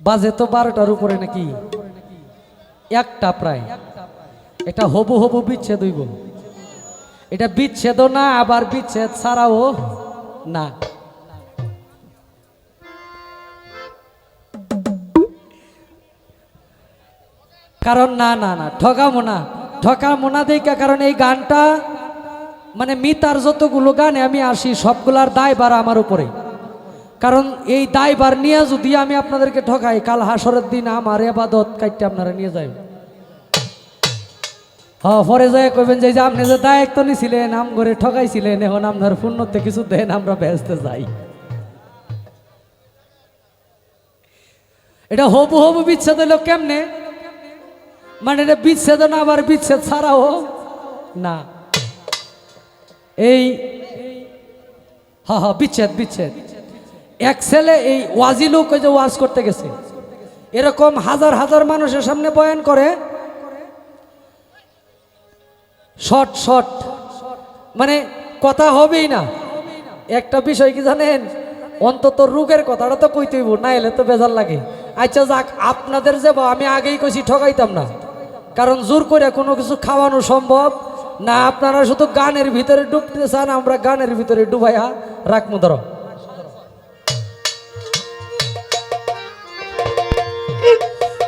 বাজে তো বারোটার উপরে নাকি? একটা প্রায়। এটা হবু হবু বিচ্ছেদ হইব। এটা বিচ্ছেদও না, আবার বিচ্ছেদ ছাড়াও না। কারণ না না না, ঠকামো না। ঠকামো না দেখা কারণ এই গানটা মানে মিতার যতগুলো গানে আমি আসি, সবগুলার দায় দায়বার আমার উপরে। কারণ এই দায়বার নিয়ে যদি আমি আপনাদেরকে ঠকাই, কাল হাসরের দিন আমার এবাদত কাইটে আপনারা নিয়ে যাই হ, পরে যায় কইবেন যে আপনি যে দায়িত্ব নিছিলেন, আম করে ঠকাইছিলেন, এখন আপনার শূন্যতে কিছু দেন, আমরা ব্যস্ত যাই। এটা হবু হবু বিচ্ছেদ হইল কেমনে? মানে এটা বিচ্ছেদ না, আবার বিচ্ছেদ ছাড়াও না। এই, হা হা, বিচ্ছেদ বিচ্ছেদ। এক ছেলে এই ওয়াজি লোক ওই যে ওয়াজ করতে গেছে। এরকম হাজার হাজার মানুষের সামনে বয়ান করে। শর্ট শর্ট মানে কথা হবেই না। একটা বিষয় কি জানেন? অন্তত রোগের কথাটা তো কইতেই না এলে তো বেজার লাগে। আচ্ছা যাক, আপনাদের যে আমি আগেই কইছি, ঠকাইতাম না। কারণ জোর করে কোনো কিছু খাওয়ানো সম্ভব না। আপনারা শুধু গানের ভিতরে ডুবতে চান, আমরা গানের ভিতরে ডুবাইয়া রাখব ধরো।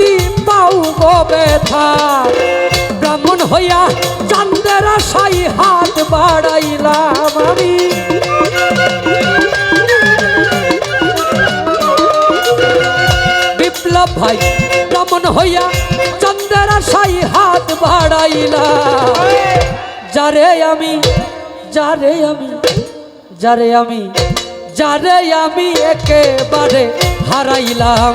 যদি পাও গো ব্যথা। ব্রাহ্মণ হইয়া চান্দের আশাই হাত বাড়াইলাম আমি। বিপ্লব ভাই, ব্রাহ্মণ হইয়া চন্দ্রের আশাই হাত বাড়াইলাম। যারে আমি যারে আমি যারে আমি যারে আমি একেবারে হারাইলাম।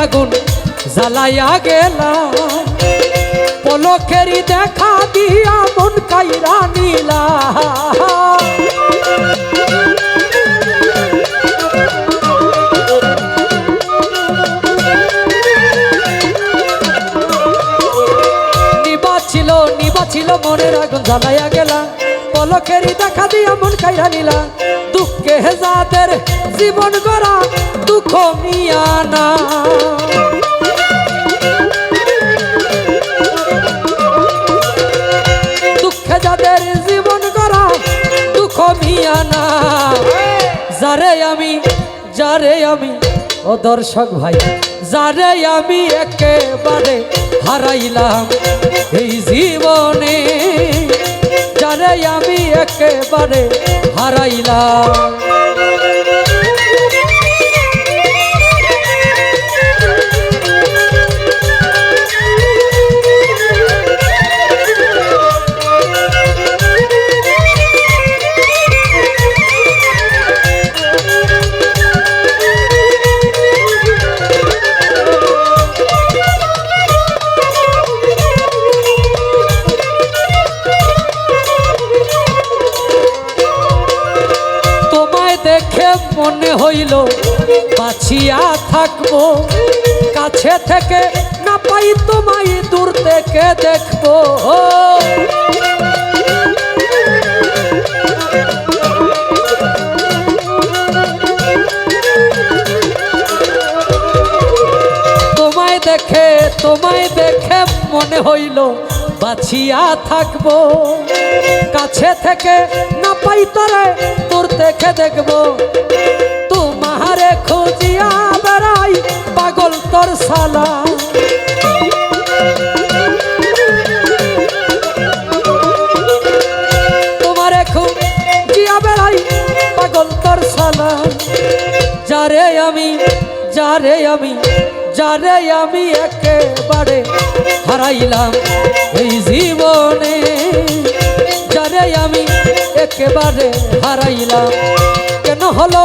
আগুন জ্বালাইয়া গেলা পলকেরি দেখা দিয়া মন কাইরা নিলা ছিল নিবা ছিল মনের আগুন জ্বালাইয়া গেলা পলকেরই দেখা দিয়া মন কাইরা নিলা দুঃখে যাদের জীবন গড়া দুঃখ মিয়া না। দুঃখে যাদের জীবন গড়া দুঃখ মিয়া না। যারে আমি যারে আমি, ও দর্শক ভাই, যারে আমি একেবারে হারাইলাম এই জীবনে, যারে আমি একেবারে হারাইলাম। বাঁচিয়া থাকব। কাছে থেকে না পাই তোমায়, দূর থেকে দেখব। তোমায় দেখে তোমায় দেখে মনে হইল বাঁচিয়া থাকব। কাছে থেকে না পাই তরে, দূর থেকে দেখব। তোমারে খুঁজিয়া বেড়াই, পাগল তোর সালা তোমারে খুঁজিয়া বেড়াই, পাগল তোর সালা যারে আমি যারে আমি যারে আমি একেবারে হারাইলাম এই জীবনে, যারে আমি একেবারে হারাইলাম। কেন হলো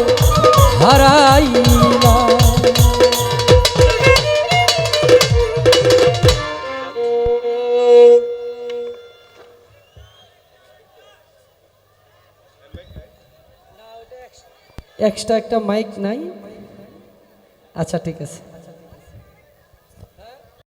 হারাইলাম এক্সট্রা একটা মাইক নাই। আচ্ছা ঠিক আছে।